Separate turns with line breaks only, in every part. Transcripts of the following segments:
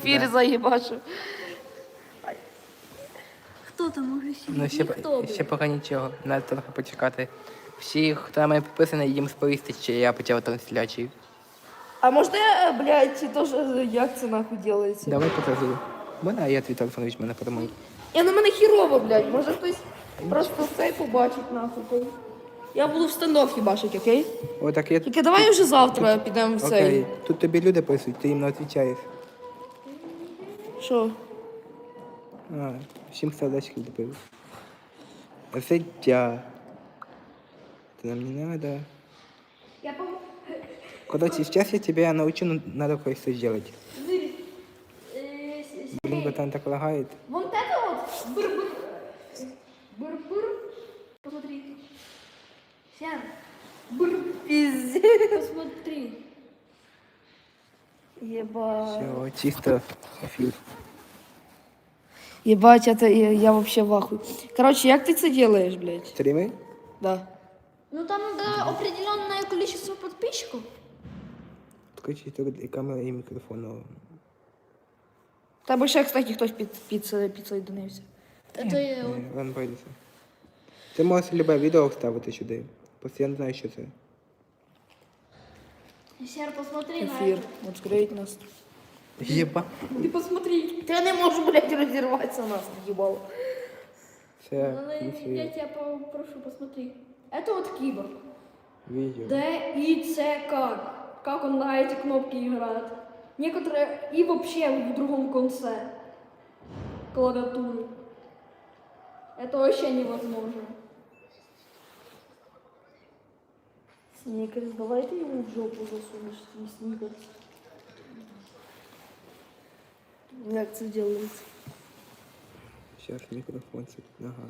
ефірі
Да.
заїбачив.
Хто там може ще?
Ну, ще,
Ніхто,
ще поки нічого. Треба трохи почекати. Всі, хто на мене підписаний, їм сповістить, що я почав трансляцію.
А можна я, блядь, теж, як це нахуй делається?
Давай покажу. Мене, а я твій телефон на перемогу.
Я на мене хірово, блядь. Може хтось просто цей побачить нахуй. Я буду в стендов бачити, окей?
Отак я.
Тільки давай вже завтра підемо в цей.
Окей, тут тобі люди пишуть, ти їм не відповідаєш.
Що?
А, всім сердечки добив. Життя. Это нам не надо.
Я пом...
Короче, сейчас я тебя научу, но надо кое-что сделать.
Зырь. Э, с-
Блин,
Сергей,
братан так лагает.
Вон это вот. Быр-быр. Быр-быр. Посмотри. Сян,
Піздець.
посмотри.
Єба.
Все, чисто эфир.
Єбать, это, я, я вообще в ахуй. Короче, як ти це делаєш, блядь?
Стримы?
Да.
Ну там надо определенное количество подписчиков.
Включи только и камера, и микрофон.
Тебе ще, кстати, хтось під, під, підсоєдинився.
Это я...
Ні, ладно, пойдеться. Ти можеш любе відео вставити сюди. Просто я не знаю, що це.
Сер, посмотри на
Ефір.
это.
Відкриють нас.
Єба.
Ти посмотри. Ти не можу, блядь, розірватися нас, їбало.
Це
Ну, Я
ніфіга.
тебя попрошу, посмотри. Это вот киборг.
відео.
Д, И, С, как? Как он на эти кнопки играет? Некоторые и вообще в другом конце клавиатуры. Это вообще невозможно.
Снікерс, давай ти йому в жопу засунеш свій снікерс. Як це делається?
Зараз мікрофон це нога.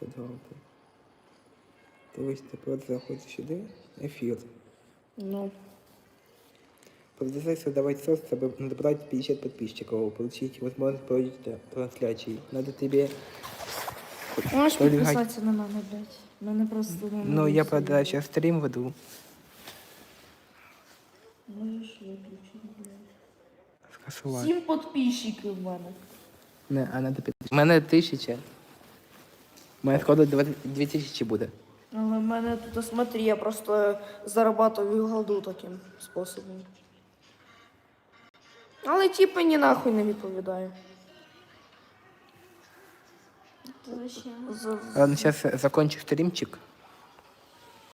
Це добре. Дивись, просто заходиш сюди. Ефір.
Ну.
Продолжай создавать соц, чтобы набрать 50 подписчиков, получить возможность проводить трансляции. Надо тебе...
Можеш підписатися на мене, блядь. Мене просто ну,
Ну, я, правда, сейчас стрим веду.
Можеш виключити, блядь.
Скасувати.
Сім підписчиків в мене.
Не, а надо під... У мене тисяча. У мене скоро 2000 буде.
Але в мене тут, смотри, я просто зарабатываю голду таким способом. Але типу ні нахуй не відповідаю.
Зачем?
Ладно, сейчас закончу стримчик.